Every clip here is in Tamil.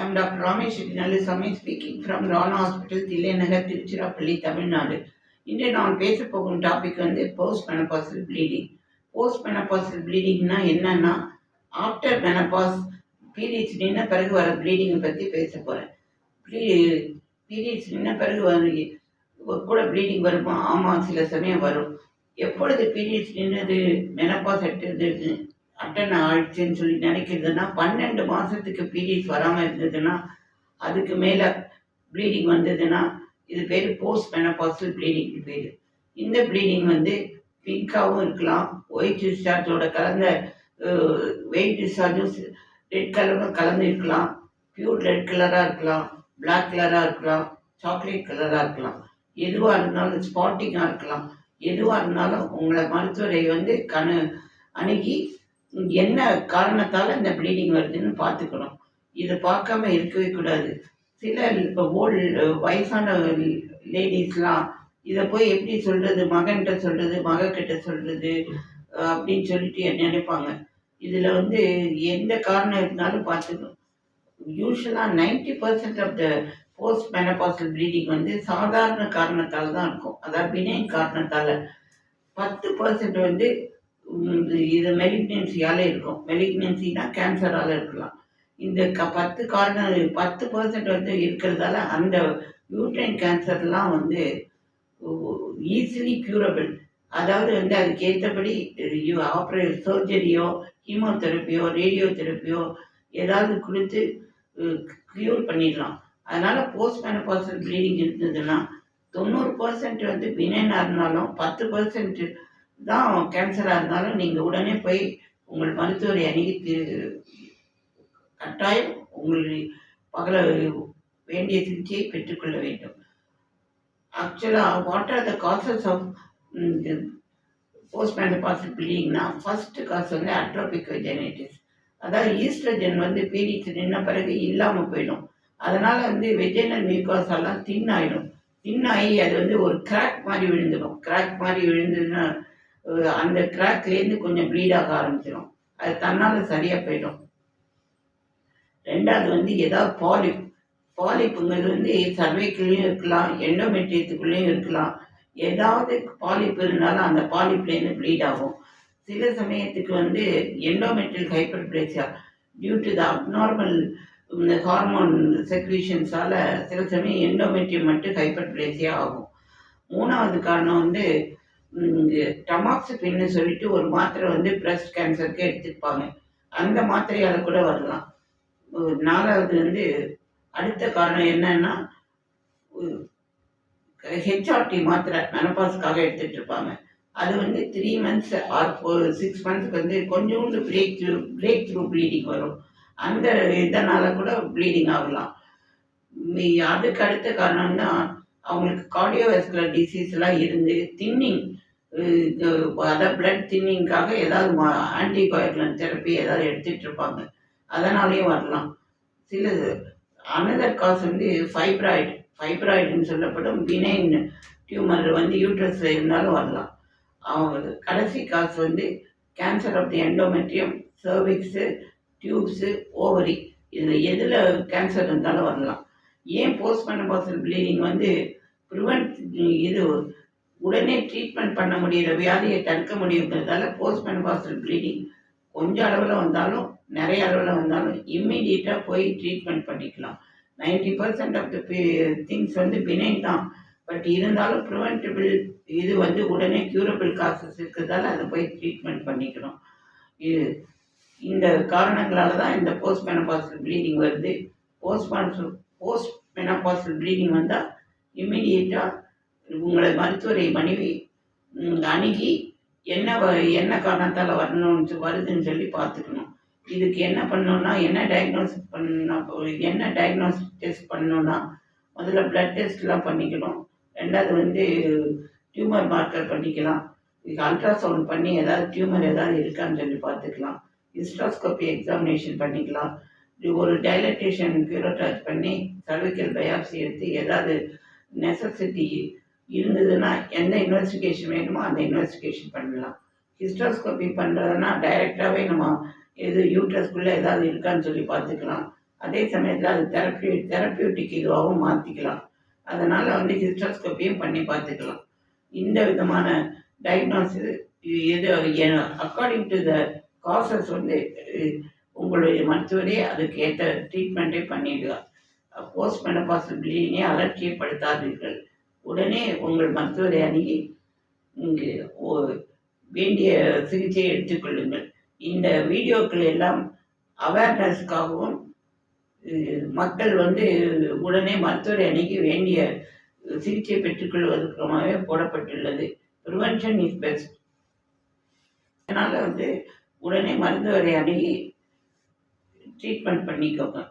I am Dr. Ramesh Nallasamy speaking from Rana Hospital, Tilanagar, Tiruchirappalli, Tamil Nadu. இன்று நான் பேச போகும் டாபிக் வந்து post menopausal bleeding post menopausal ப்ளீடிங்னா என்னன்னா ஆஃப்டர் மெனபாஸ் பீரியட்ஸ் நின்ன பிறகு வர ப்ளீடிங்கை பற்றி பேச போகிறேன் பீரியட்ஸ் நின்ன பிறகு வர கூட ப்ளீடிங் வருமா? ஆமாம் சில சமயம் வரும். எப்பொழுது பீரியட்ஸ் நின்னது மெனபாஸ் அட்டது அட்டன் ஆயிடுச்சுன்னு சொல்லி நினைக்கிறதுனா பன்னெண்டு மாதத்துக்கு பீரியட்ஸ் வராமல் இருந்ததுன்னா அதுக்கு மேலே ப்ளீடிங் வந்ததுன்னா இது பேர் போஸ்ட் மெனபாசல் ப்ளீடிங் பேர். இந்த ப்ளீடிங் வந்து பிங்காகவும் இருக்கலாம். ஒயிட் டிஸ்சார்ஜோட கலந்த வெயிட் டிஸ்சார்ஜும் ரெட் கலரும் கலந்து இருக்கலாம். பியூர் ரெட் கலராக இருக்கலாம். பிளாக் கலராக இருக்கலாம். சாக்லேட் கலராக இருக்கலாம். எதுவாக இருந்தாலும் ஸ்பாட்டிங்காக இருக்கலாம். எதுவாக இருந்தாலும் உங்களை மருத்துவரை வந்து கணு அணுகி என்ன காரணத்தால் இந்த ப்ளீடிங் வருதுன்னு பார்த்துக்கணும். இதை பார்க்காம இருக்கவே கூடாது. சில இப்போ ஓல்டு வயசான லேடிஸ்லாம் இதை போய் எப்படி சொல்கிறது மகன்கிட்ட சொல்கிறது மகக்கிட்ட சொல்கிறது அப்படின்னு சொல்லிட்டு நினைப்பாங்க. இதில் வந்து எந்த காரணம் இருந்தாலும் பார்த்துக்கணும். யூஸ்வலாக ninety percent of the post menopausal bleeding வந்து சாதாரண காரணத்தால் தான் இருக்கும். அதாவது பினைன் காரணத்தால். பத்து பர்சன்ட் வந்து இது மெலிக்னன்சியால் இருக்கும். மெலிக்னன்சினா கேன்சரால் இருக்கலாம். இந்த க பத்து காரணம் பத்து பர்சன்ட் வந்து இருக்கிறதால அந்த யூட்ரைன் கேன்சர்லாம் வந்து ஈஸிலி க்யூரபிள் அதாவது வந்து அதுக்கு ஏற்றபடி ஆப்ரே சர்ஜரியோ ஹீமோதெரப்பியோ ரேடியோ தெரப்பியோ ஏதாவது கொடுத்து க்யூர் பண்ணிடலாம். அதனால் போஸ்ட் மெனபாசல் ப்ளீடிங் இருந்ததுன்னா தொண்ணூறு பர்சன்ட் வந்து பினைனாக இருந்தாலும் பத்து பர்சன்ட் தான் கேன்சராக இருந்தாலும் நீங்கள் உடனே போய் உங்கள் மருத்துவரை அணுகி கட்டாயம் உங்களுடைய பகல வேண்டிய சிகிச்சையை பெற்றுக்கொள்ள வேண்டும். ஆக்சுவலாக what are the causes of post menopausal ப்ளீடிங்னா first cause வந்து அட்ரோபிக் வெஜனைட்டிஸ் அதாவது ஈஸ்ட்ரஜன் வந்து பீரியட்ஸ் நின்ன பிறகு இல்லாமல் போயிடும். அதனால் வந்து வெஜைனல் மியூகாஸ் எல்லாம் தின் ஆகிடும் தின் ஆகி அது வந்து ஒரு கிராக் மாதிரி விழுந்துடும். கிராக் மாதிரி விழுந்ததுன்னா அந்த கிராக்லேருந்து கொஞ்சம் ப்ளீட் ஆக ஆரம்பிச்சிடும் அது தன்னால் சரியாக போயிடும். ரெண்டாவது வந்து ஏதாவது பாலிப் பாலிப்புங்கிறது வந்து சர்வைக்குள்ளேயும் இருக்கலாம் எண்டோமெட்ரியத்துக்குள்ளேயும் இருக்கலாம். ஏதாவது பாலிப் இருந்தாலும் அந்த பாலிப்லேருந்து ப்ளீட் ஆகும். சில சமயத்துக்கு வந்து endometrial hyperplasia due to the abnormal இந்த ஹார்மோன் செக்ரீஷன்ஸால் சில சமயம் எண்டோமெட்ரியம் மட்டும் ஹைப்பர் பிளேசியா ஆகும். மூணாவது காரணம் வந்து டமாக்சிபின்னு சொல்லிட்டு ஒரு மாத்திரை வந்து பிரஸ்ட் கேன்சருக்கு எடுத்துப்பாங்க அந்த மாத்திரையால் கூட வரலாம். நாலாவது வந்து அடுத்த காரணம் என்னன்னா ஹெச்ஆர்டி மாத்திரை மெனபாஸ்க்காக எடுத்துகிட்டு இருப்பாங்க அது வந்து three months or four six மந்த்ஸ்க்கு வந்து கொஞ்சோண்டு breakthrough breakthrough bleeding வரும். அந்த இதனால் கூட ப்ளீடிங் ஆகலாம். அதுக்கு அடுத்த காரணம் தான் அவங்களுக்கு கார்டியோவெஸ்குலர் டிசீஸ்லாம் இருந்து தின்னிங் அதாவது பிளட் தின்னிங்காக ஏதாவது ஆன்டிபயோட்டிக் தெரப்பி ஏதாவது எடுத்துகிட்டு இருப்பாங்க. அதனாலேயும் வரலாம். சில அனதர் காஸ் வந்து ஃபைப்ராய்டு ஃபைப்ராய்டுன்னு சொல்லப்படும். பினைன் டியூமர் வந்து யூட்ரஸில் இருந்தாலும் வரலாம். அவங்க கடைசி காசு வந்து cancer of the endometrium cervix tubes ovary இதில் எதில் கேன்சர் இருந்தாலும் வரலாம். ஏன் போஸ்ட் மெனபாசல் ப்ளீடிங் வந்து ப்ரிவென்ட் இது உடனே ட்ரீட்மெண்ட் பண்ண முடியிற வியாதியை தடுக்க முடியுங்கிறதால போஸ்ட் மெனபாசல் ப்ளீடிங் கொஞ்சம் அளவில் வந்தாலும் நிறைய அளவில் வந்தாலும் இம்மிடியட்டாக போய் ட்ரீட்மெண்ட் பண்ணிக்கலாம். Ninety percent of the things வந்து பினைன் தான். பட் இருந்தாலும் ப்ரிவென்டபிள் இது வந்து உடனே க்யூரபிள் காசஸ் இருக்கிறதால அதை போய் ட்ரீட்மெண்ட் பண்ணிக்கணும். இது இந்த காரணங்களால தான் இந்த போஸ்ட் மெனபாசல் ப்ளீடிங் வருது போஸ்ட் போஸ்ட் மெனோபாசல் ப்ளீடிங் வந்தால் இம்மிடியேட்டாக உங்களை மருத்துவரை மனைவி அணுகி என்ன என்ன காரணத்தால் வரணும்னு வருதுன்னு சொல்லி பார்த்துக்கணும். இதுக்கு என்ன பண்ணணும்னா என்ன டயக்னோசிஸ் பண்ண என்ன டயக்னோசிஸ் டெஸ்ட் பண்ணணும்னா முதல்ல ப்ளட் டெஸ்ட்லாம் பண்ணிக்கணும். ரெண்டாவது வந்து டியூமர் மார்க்கர் பண்ணிக்கலாம். இதுக்கு அல்ட்ராசவுண்ட் பண்ணி ஏதாவது டியூமர் ஏதாவது இருக்கான்னு சொல்லி பார்த்துக்கலாம். ஹிஸ்ட்ராஸ்கோப்பி எக்ஸாமினேஷன் பண்ணிக்கலாம். ஒரு டைலட்டேஷன் பியூரோட்டாச் பண்ணி சர்விக்கல் பயாப்சி எடுத்து ஏதாவது நெசசிட்டி இருந்ததுன்னா எந்த இன்வெஸ்டிகேஷன் வேணுமோ அந்த இன்வெஸ்டிகேஷன் பண்ணலாம். ஹிஸ்ட்ராஸ்கோப்பி பண்ணுறதுனா டைரெக்டாகவே நம்ம எது யூட்ரஸ்குள்ளே ஏதாவது இருக்கான்னு சொல்லி பார்த்துக்கலாம். அதே சமயத்தில் அது தெரப்பி தெரப்பியூட்டிக் இதுவாகவும் மாற்றிக்கலாம் அதனால் வந்து ஹிஸ்டோஸ்கோப்பியும் பண்ணி பார்த்துக்கலாம். இந்த விதமான டயக்னோசிஸ் எது அக்கார்டிங் டு த காசஸ் வந்து உங்களுடைய மருத்துவரே அதுக்கு ஏற்ற ட்ரீட்மெண்ட்டே பண்ணிடுவார். போஸ்ட் மெனபாசல் அலட்சியப்படுத்தாதீர்கள். உடனே உங்கள் மருத்துவரை அணுகி இங்கு வேண்டிய சிகிச்சையை எடுத்துக்கொள்ளுங்கள் இந்த வீடியோக்கள் எல்லாம் அவேர்னஸ்க்காகவும் மக்கள் வந்து உடனே மருத்துவரை அணுகி வேண்டிய சிகிச்சை பெற்றுக்கொள்வதற்குமாகவே போடப்பட்டுள்ளது. ப்ரிவென்ஷன் இஸ் பெஸ்ட் அதனால் வந்து உடனே மருத்துவரை அணுகி ட்ரீட்மெண்ட் பண்ணிக்கோங்க.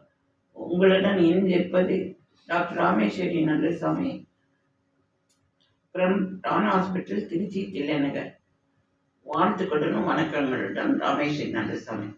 உங்களுடன் இணைந்திருப்பது doctor Rameswari Nallasamy from Don hospital Trichy Thillai Nagar. வாழ்த்துக்களுடன் வணக்கங்களுடன் ராமேஸ்வரி நல்லசாமி